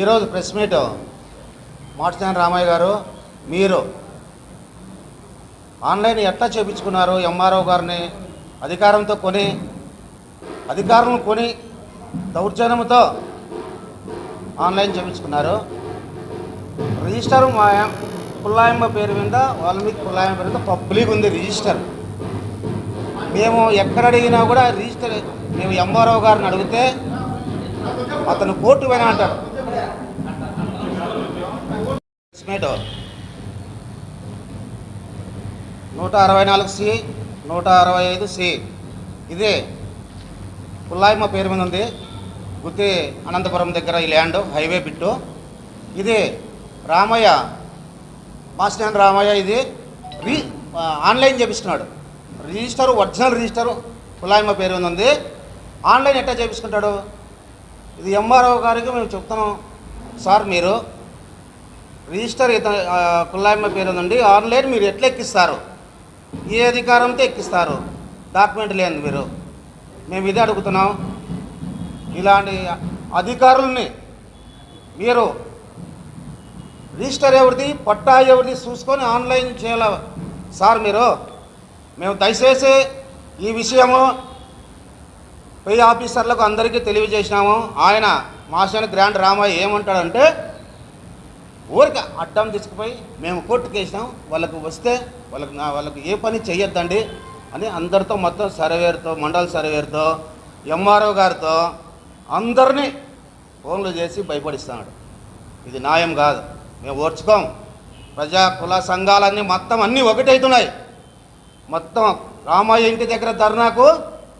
ఈరోజు press meet మాటసాని Ramayya గారు మీరు ఆన్లైన్ ఎట్లా చేపించుకున్నారు? ఎంఆర్ఓ గారిని అధికారంతో కొని అధికారం కొని దౌర్జన్యంతో ఆన్లైన్ చూపించుకున్నారు. రిజిస్టర్ మా పుల్లాయమ్మ పేరు మీద వాల్మీకి పుల్లాయమ్మ పేరు మీద పబ్లిక్ ఉంది రిజిస్టర్. మేము ఎక్కడ అడిగినా కూడా రిజిస్టర్ మేము ఎంఆర్ఓ గారిని అడిగితే అతను కోర్టు పోయినా అంటాడు. ఎస్టిమేట్ నూట అరవై నాలుగు సి నూట అరవై ఐదు సి. ఇదే పుల్లాయమ్మ పేరు మీద ఉంది. గుత్తి అనంతపురం దగ్గర ఈ ల్యాండ్ హైవే బిట్టు. ఇది రామయ్య మాస్టర్ రామయ్య ఇది. రీ ఆన్లైన్ చేపిస్తున్నాడు. రిజిస్టర్ ఒరిజినల్ రిజిస్టర్ పుల్లాయమ్మ పేరు మీద ఉంది. ఆన్లైన్ ఎట్లా చేపించుకుంటాడు ఇది ఎంఆర్ఓ గారికి మేము చెప్తున్నాం. సార్ మీరు రిజిస్టర్ ఇతను పేరు ఉందండి. ఆన్లైన్ మీరు ఎట్లా ఎక్కిస్తారు? ఏ అధికారంతో ఎక్కిస్తారు? డాక్యుమెంట్ లేదు మీరు. మేము ఇదే అడుగుతున్నాం. ఇలాంటి అధికారుల్ని మీరు రిజిస్టర్ ఎవరిది పట్టా ఎవరిది చూసుకొని ఆన్లైన్ చేయాల సార్ మీరు? మేము దయచేసి ఈ విషయము పై ఆఫీసర్లకు అందరికీ తెలియజేసినాము. ఆయన మాస్టర్ గ్రాండ్ రామయ్య ఏమంటాడంటే ఊరికి అడ్డం తీసుకుపోయి మేము కోర్టుకు వేసినాం. వాళ్ళకు వస్తే వాళ్ళకి నా వాళ్ళకి ఏ పని చెయ్యొద్దండి అని అందరితో మొత్తం సర్వేర్తో మండల సర్వేర్తో ఎంఆర్ఓ గారితో అందరినీ ఫోన్లు చేసి భయపడిస్తున్నాడు. ఇది న్యాయం కాదు. మేము ఓర్చుకోం. ప్రజా కుల సంఘాలన్నీ మొత్తం అన్నీ ఒకటవుతున్నాయి మొత్తం రామయ్య ఇంటి దగ్గర ధర్నాకు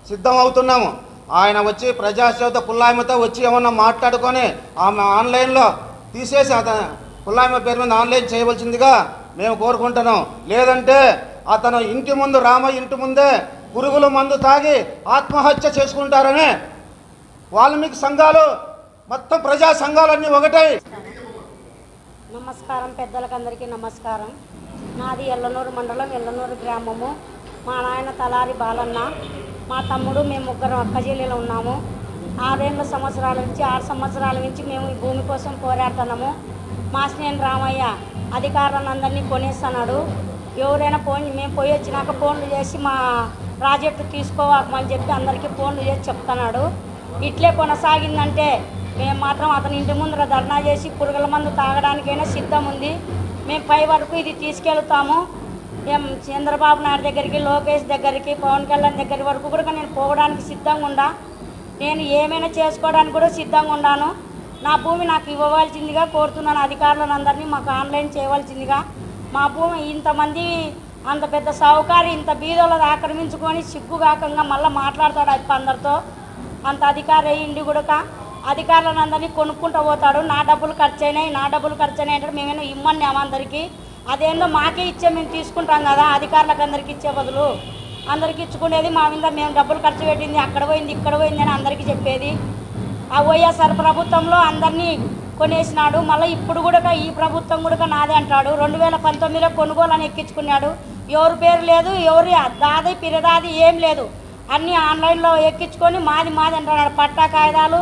సిద్ధం అవుతున్నాము ఆయన వచ్చి ప్రజాసేవత పుల్లాయమతో వచ్చి ఏమన్నా మాట్లాడుకొని ఆమె ఆన్లైన్లో తీసేసి పుల్లాయమ్మ పేరు మీద ఆన్లైన్ చేయవలసిందిగా మేము కోరుకుంటున్నాం. లేదంటే అతను ఇంటి ముందు రామయ్య ఇంటి ముందే పురుగుల మందు తాగి ఆత్మహత్య చేసుకుంటారని వాల్మీకి సంఘాలు మొత్తం ప్రజా సంఘాలన్నీ ఒకటై. నమస్కారం పెద్దలకందరికీ నమస్కారం. నాది ఎల్లనూరు మండలం ఎల్లనూరు గ్రామము. మా నాయన తలారి బాలన్న మా తమ్ముడు మేము ముగ్గురం అక్కజీలలో ఉన్నాము. ఆరేళ్ళ సంవత్సరాల నుంచి ఆరు సంవత్సరాల నుంచి మేము ఈ భూమి కోసం పోరాడుతున్నాము. మా స్నేహం రామయ్య అధికారులందరినీ కొనేస్తున్నాడు ఎవరైనా ఫోన్ మేము పోయి వచ్చినాక ఫోన్లు చేసి మా ప్రాజెక్టు తీసుకోవాకమని చెప్పి అందరికీ ఫోన్లు చేసి చెప్తున్నాడు ఇట్లే కొనసాగిందంటే మేము మాత్రం అతని ఇంటి ముందర ధర్నా చేసి పురుగుల మందు తాగడానికైనా సిద్ధం ఉంది. మేము పై వరకు ఇది తీసుకెళ్తాము. మేము చంద్రబాబు నాయుడు దగ్గరికి లోకేష్ దగ్గరికి పవన్ కళ్యాణ్ దగ్గర వరకు కూడా నేను పోవడానికి సిద్ధంగా ఉండా నేను ఏమైనా చేసుకోవడానికి కూడా సిద్ధంగా ఉన్నాను. నా భూమి నాకు ఇవ్వవలసిందిగా కోరుతున్నాను అధికారులందరినీ మాకు ఆన్లైన్ చేయవలసిందిగా. మా భూమి ఇంతమంది అంత పెద్ద సౌకర్యం ఇంత బీదోళ్ళది ఆక్రమించుకొని సిగ్గుగాకంగా మళ్ళీ మాట్లాడతాడు అప్ప అందరితో. అంత అధికారి అయ్యిండి కూడా అధికారులను అందరినీ కొనుక్కుంటూ పోతాడు. నా డబ్బులు ఖర్చు అయినాయి నా డబ్బులు ఖర్చు అయినాయి అంటే మేమేమో ఇమ్మన్నాము అందరికీ. అదేందో మాకే ఇచ్చే మేము తీసుకుంటాం కదా అధికారులకు అందరికి ఇచ్చే బదులు. అందరికి ఇచ్చుకునేది మా మీద మేము డబ్బులు ఖర్చు పెట్టింది అక్కడ పోయింది ఇక్కడ పోయింది అని అందరికీ చెప్పేది. ఆ వైఎస్ఆర్ ప్రభుత్వంలో అందరినీ కొనేసినాడు. మళ్ళీ ఇప్పుడు కూడా ఈ ప్రభుత్వం కూడా నాదే అంటాడు. రెండు వేల పంతొమ్మిదిలో కొనుగోలు అని ఎక్కించుకున్నాడు. ఎవరి పేరు లేదు ఎవరి దాది పిరదాది ఏం లేదు. అన్నీ ఆన్లైన్లో ఎక్కించుకొని మాది మాది అంటున్నాడు. పట్టా కాగితాలు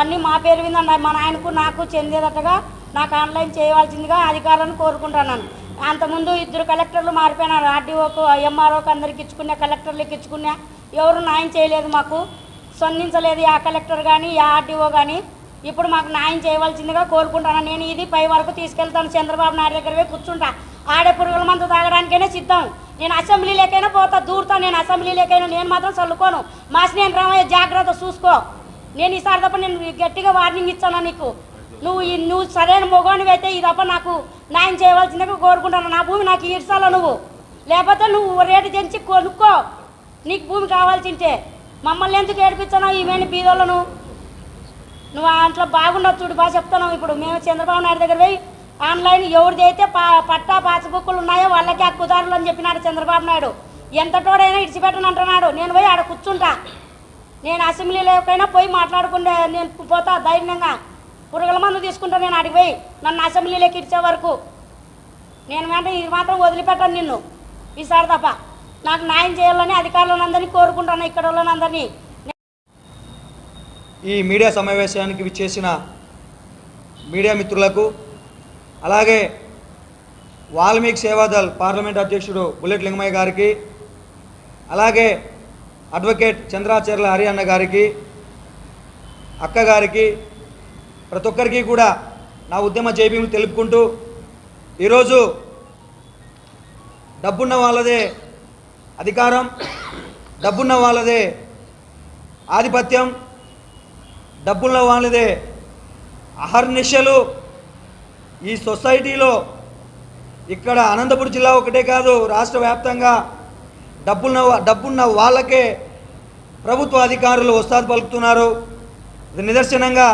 అన్నీ మా పేరు మీద మా నాయనకు నాకు చెందేటట్టుగా నాకు ఆన్లైన్ చేయవలసిందిగా అధికారులను కోరుకుంటున్నాను అంతకుముందు ఇద్దరు కలెక్టర్లు మారిపోయినారు. ఆర్డీఓకు ఎంఆర్ఓకు అందరికి ఇచ్చుకున్నా కలెక్టర్లకు ఇచ్చుకున్నా ఎవరు న్యాయం చేయలేదు మాకు. స్పందించలేదు. ఆ కలెక్టర్ కానీ ఆ ఆర్డీఓ కానీ ఇప్పుడు మాకు న్యాయం చేయవలసిందిగా కోరుకుంటాను. నేను ఇది పై వరకు తీసుకెళ్తాను. చంద్రబాబు నాయుడు దగ్గర పోయి కూర్చుంటా. ఆడే పురుగుల మందు తాగడానికైనా సిద్ధం. నేను అసెంబ్లీలోకైనా పోతా దూరుతా. నేను అసెంబ్లీలోకైనా నేను మాత్రం చల్లుకోను. మా స్నేహం రామయ్య జాగ్రత్త చూసుకో. నేను ఈసారి తప్ప నేను గట్టిగా వార్నింగ్ ఇచ్చాను నీకు? నువ్వు నువ్వు సరైన మొగోనివి అయితే ఈ తప్ప నాకు న్యాయం చేయవలసిందిగా కోరుకుంటాను. నా భూమి నాకు ఈడ్చాలో నువ్వు? లేకపోతే నువ్వు రేటు తెంచి కొనుక్కో. నీకు భూమి కావాల్సింటే. మమ్మల్ని ఎందుకు ఏడిపించాను ఈమెని బీదోళ్ళను? నువ్వు దాంట్లో బాగుండదు చూడు బాగా చెప్తున్నావు ఇప్పుడు. మేము చంద్రబాబు నాయుడు దగ్గర పోయి ఆన్లైన్ ఎవరిదైతే పా పట్టా పాస్బుక్లు ఉన్నాయో వాళ్ళకి హక్కుదారులు అని చెప్పినాడు చంద్రబాబు నాయుడు. ఎంతటోడైనా ఇడిచిపెట్టను అంటున్నాడు. నేను పోయి ఆడ కూర్చుంటా. నేను అసెంబ్లీలోకైనా పోయి మాట్లాడుకుంటే నేను పోతా ధైర్యంగా. పురుగుల మందు తీసుకుంటా నేను అడిగి పోయి. నన్ను అసెంబ్లీలోకి ఇచ్చే వరకు. నేను వెంటనే ఇది మాత్రం వదిలిపెట్టాను నిన్ను. ఈసారి తప్ప నాకు న్యాయం చేయాలని అధికారులందరినీ కోరుకుంటాను ఇక్కడ వాళ్ళందరినీ ఈ మీడియా సమావేశానికి విచ్చేసిన మీడియా మిత్రులకు అలాగే వాల్మీకి సేవాదల్ పార్లమెంట్ అధ్యక్షుడు బుల్లెట్ లింగమయ్య గారికి అలాగే అడ్వకేట్ చంద్రాచర్ల హరియాణ గారికి అక్క గారికి ప్రతి ఒక్కరికి కూడా నా ఉద్యమ జైబీలు తెలుపుకుంటూ ఈరోజు డబ్బున్న వాళ్ళదే అధికారం డబ్బున్న వాళ్ళదే ఆధిపత్యం డబ్బున్న వాళ్ళదే అహర్నిశలు. ఈ సొసైటీలో ఇక్కడ అనంతపురం జిల్లా ఒకటే కాదు రాష్ట్ర వ్యాప్తంగా డబ్బున్న డబ్బున్న వాళ్ళకే ప్రభుత్వ అధికారులు వస్తాదు పలుకుతున్నారు. ఇది నిదర్శనంగా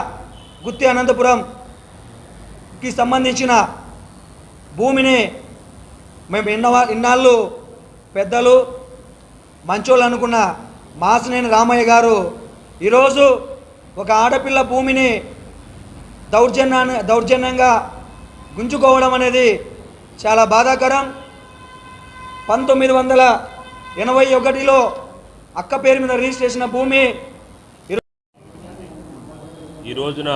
గుత్తి అనంతపురంకి సంబంధించిన భూమిని మేము ఇన్న ఇన్నాళ్ళు పెద్దలు మంచోళ్ళు అనుకున్న మాసినేని రామయ్య గారు ఈరోజు ఒక ఆడపిల్ల భూమిని దౌర్జన్యాన్ని దౌర్జన్యంగా గుంజుకోవడం అనేది చాలా బాధాకరం. పంతొమ్మిది వందల ఎనభై ఒకటిలో అక్క పేరు మీద రిజిస్టర్ చేసిన భూమి ఈ రోజున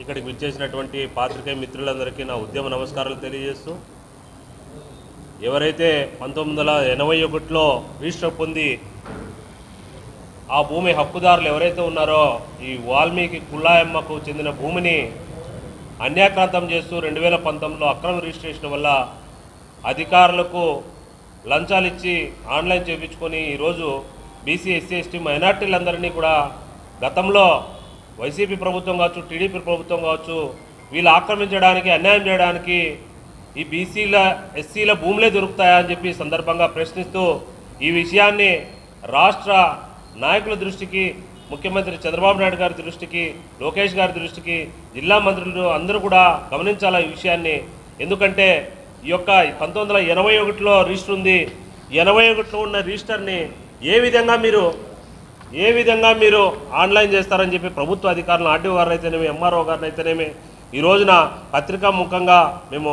ఇక్కడికి విచ్చేసినటువంటి పాత్రికేయ మిత్రులందరికీ నా ఉద్యమ నమస్కారాలు తెలియజేస్తూ ఎవరైతే పంతొమ్మిది వందల ఎనభై ఒకటిలో రిజిస్టర్ పొంది ఆ భూమి హక్కుదారులు ఎవరైతే ఉన్నారో ఈ వాల్మీకి కుల్లాయమ్మకు చెందిన భూమిని అన్యాక్రాంతం చేస్తూ రెండు వేల పంతొమ్మిదిలో అక్రమ రిజిస్ట్రేషన్ వల్ల అధికారులకు లంచాలు ఇచ్చి ఆన్లైన్ చేయించుకొని ఈరోజు బీసీ ఎస్సీ ఎస్టీ మైనార్టీలందరినీ కూడా గతంలో వైసీపీ ప్రభుత్వం కావచ్చు టీడీపీ ప్రభుత్వం కావచ్చు వీళ్ళు ఆక్రమించడానికి అన్యాయం చేయడానికి ఈ బీసీల ఎస్సీల భూములే దొరుకుతాయా అని చెప్పి సందర్భంగా ప్రశ్నిస్తూ ఈ విషయాన్ని రాష్ట్ర నాయకుల దృష్టికి ముఖ్యమంత్రి చంద్రబాబు నాయుడు గారి దృష్టికి లోకేష్ గారి దృష్టికి జిల్లా మంత్రులు అందరూ కూడా గమనించాలి ఈ విషయాన్ని? ఎందుకంటే ఈ యొక్క పంతొమ్మిది వందల ఎనభై ఒకటిలో రిజిస్టర్ ఉంది. ఎనభై ఒకటిలో ఉన్న రిజిస్టర్ని ఏ విధంగా మీరు ఏ విధంగా మీరు ఆన్లైన్ చేస్తారని చెప్పి ప్రభుత్వ అధికారులు ఆర్డీఓ గారిని అయితేనేమి ఎంఆర్ఓ గారిని అయితేనేమి ఈ రోజున పత్రికా ముఖంగా మేము